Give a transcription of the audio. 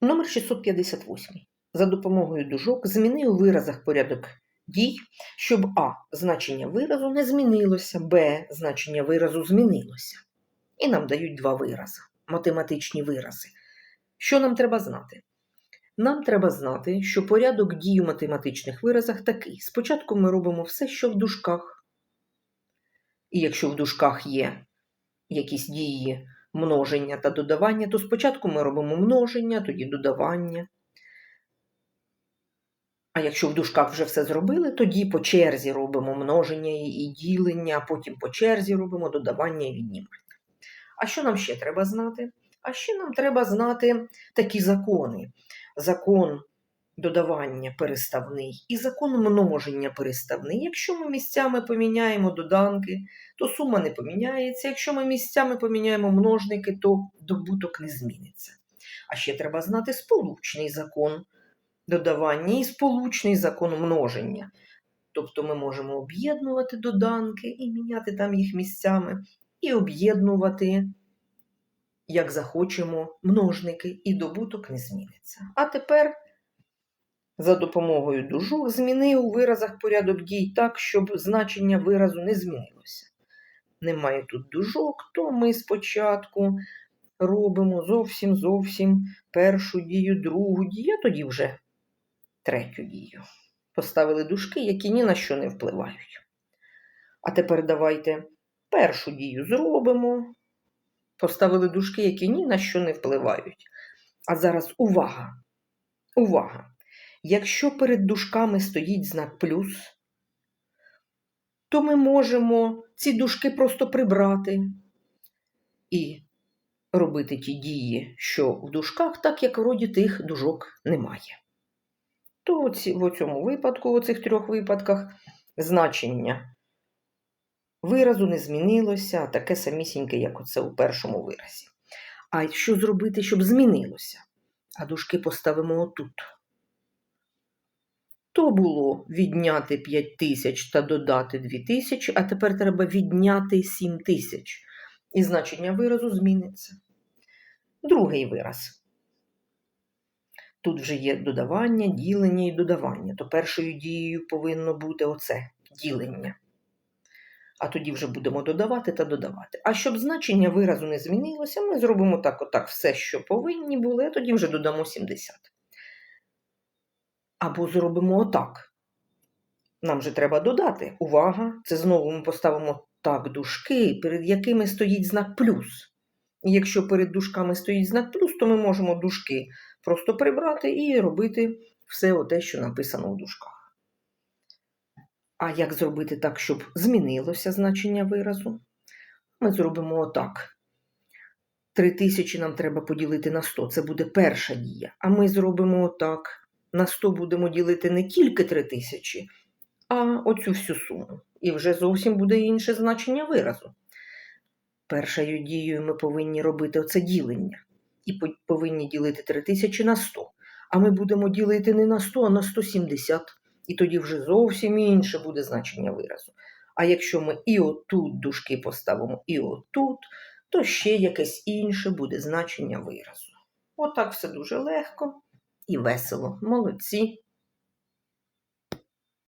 Номер 658. За допомогою дужок зміни у виразах порядок дій, щоб А. Значення виразу не змінилося, Б. Значення виразу змінилося. І нам дають два вирази, математичні вирази. Що нам треба знати? Нам треба знати, що порядок дій у математичних виразах такий. Спочатку ми робимо все, що в дужках. І якщо в дужках є якісь дії множення та додавання, то спочатку ми робимо множення, тоді додавання. А якщо в дужках вже все зробили, тоді по черзі робимо множення і ділення, потім по черзі робимо додавання і віднімання. А що нам ще треба знати? А ще нам треба знати такі закони: закон додавання переставний і закон множення переставний. Якщо ми місцями поміняємо доданки, то сума не поміняється. Якщо ми місцями поміняємо множники, то добуток не зміниться. А ще треба знати сполучний закон додавання і сполучний закон множення. Тобто ми можемо об'єднувати доданки і міняти там їх місцями, і об'єднувати, як захочемо, множники, і добуток не зміниться. А тепер за допомогою дужок зміни у виразах порядок дій так, щоб значення виразу не змінилося. Немає тут дужок, то ми спочатку робимо зовсім зовсім першу дію, другу дію, а тоді вже третю дію. Поставили дужки, які ні на що не впливають. А тепер давайте першу дію зробимо. Поставили дужки, які ні на що не впливають. А зараз увага! Увага! Якщо перед дужками стоїть знак плюс, то ми можемо ці дужки просто прибрати і робити ті дії, що в дужках, так як вроді тих дужок немає. То в цьому випадку, в цих трьох випадках, значення виразу не змінилося, таке самісіньке, як оце у першому виразі. А що зробити, щоб змінилося? А дужки поставимо отут. То було відняти 5 тисяч та додати 2 тисячі, а тепер треба відняти 7 тисяч. І значення виразу зміниться. Другий вираз. Тут вже є додавання, ділення і додавання. То першою дією повинно бути оце ділення. А тоді вже будемо додавати та додавати. А щоб значення виразу не змінилося, ми зробимо так, отак все, що повинні були, а тоді вже додамо 70. Або зробимо отак. Нам же треба додати. Увага! Це знову ми поставимо так дужки, перед якими стоїть знак плюс. І якщо перед дужками стоїть знак плюс, то ми можемо дужки просто прибрати і робити все те, що написано в дужках. А як зробити так, щоб змінилося значення виразу? Ми зробимо отак. 3000 нам треба поділити на 100. Це буде перша дія. А ми зробимо отак. На 100 будемо ділити не тільки 3000, а оцю всю суму. І вже зовсім буде інше значення виразу. Першою дією ми повинні робити оце ділення. І повинні ділити 3000 на 100. А ми будемо ділити не на 100, а на 170. І тоді вже зовсім інше буде значення виразу. А якщо ми і отут дужки поставимо, і отут, то ще якесь інше буде значення виразу. Отак все дуже легко і весело. Молодці.